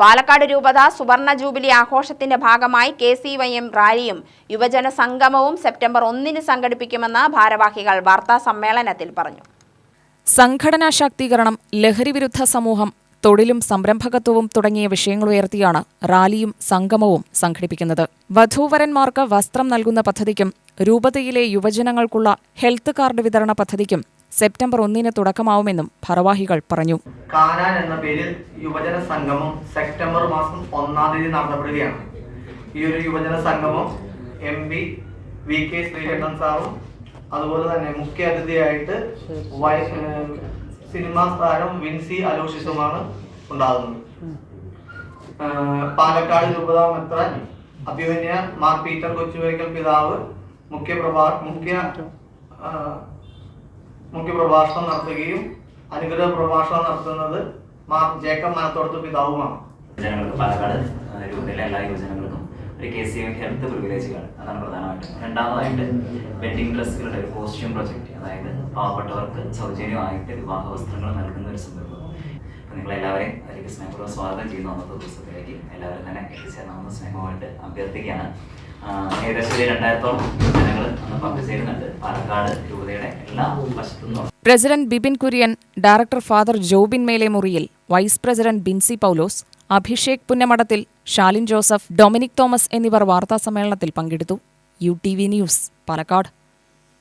പാലക്കാട് രൂപത സുവർണ ജൂബിലി ആഘോഷത്തിന്റെ ഭാഗമായി കെ സി വൈ എം റാലിയും യുവജന സംഗമവും സെപ്റ്റംബർ ഒന്നിന് സംഘടിപ്പിക്കുമെന്ന് ഭാരവാഹികൾ വാർത്താ സമ്മേളനത്തിൽ പറഞ്ഞു. സംഘടനാ ശാക്തീകരണം ലഹരിവിരുദ്ധ സമൂഹം തൊഴിലും സംരംഭകത്വവും തുടങ്ങിയ വിഷയങ്ങളുയർത്തിയാണ് റാലിയും സംഗമവും സംഘടിപ്പിക്കുന്നത്. വധൂവരന്മാർക്ക് വസ്ത്രം നൽകുന്ന പദ്ധതിക്കും രൂപതയിലെ യുവജനങ്ങൾക്കുള്ള ഹെൽത്ത് കാർഡ് വിതരണ പദ്ധതിക്കും സെപ്റ്റംബർ ഒന്നിന് തുടക്കമാവുമെന്നും ഭാരവാഹികൾ പറഞ്ഞു. കാനാൻ എന്ന പേരിൽ യുവജന സംഗമം സെപ്റ്റംബർ മാസം ഒന്നാം തീയതി നടത്തപ്പെടുകയാണ്. ഈ ഒരു യുവജന സംഗമം M P V K Sreekantan സാറും അതുപോലെ തന്നെ മുഖ്യ അതിഥിയായിട്ട് സിനിമാ താരം വിൻസി അലോഷിസുമാണ് ഉണ്ടാകുന്നത്. പാലക്കാട് രൂപതാ മെത്രാൻ അഭിമന്യ മാർ പീറ്റർ കൊച്ചുവേക്കൽ പിതാവ് മുഖ്യ പ്രഭാ മുഖ്യ ആഹ് മുഖ്യ പ്രഭാഷണം നടത്തുകയും അനുഗ്രഹ പ്രഭാഷണം നടത്തുന്നത് മാർ ജേക്കബ് മനത്തോടത്ത് പിതാവുമാണ്. ജനങ്ങൾക്ക് പാലക്കാട് രൂപത്തിലെ എല്ലാ യുവജനങ്ങൾക്കും ഒരു K C M health privilege card അതാണ് പ്രധാനമായിട്ടും. രണ്ടാമതായിട്ട് വെഡിങ് ഡ്രസ്സുകളുടെ ഒരു കോസ്റ്റ്യൂം പ്രൊജക്ട് അതായത് പാവപ്പെട്ടവർക്ക് സൗജന്യമായിട്ട് വിവാഹ വസ്ത്രങ്ങൾ നൽകുന്ന ഒരു സംരംഭം നിങ്ങളെല്ലാവരെയും അതിലേക്ക് സ്നേഹപൂർവം സ്വാഗതം ചെയ്യുന്ന അന്നത്തെ ദിവസത്തിലേക്ക്. എല്ലാവരും തന്നെ എത്തിച്ചേരണമെന്ന് സ്നേഹമായിട്ട് അഭ്യർത്ഥിക്കുകയാണ്. ഏകദേശം രണ്ടായിരത്തോളം പാലക്കാട് രൂപതയുടെ എല്ലാ president Bibin Kurian director father Jobin മേലേമുറിയിൽ vice president Binsi Paulose Abhishek പുന്നമടത്തിൽ Shalin Joseph Dominic Thomas എന്നിവർ വാർത്താസമ്മേളനത്തിൽ പങ്കെടുത്തു. U T V news Palakkad.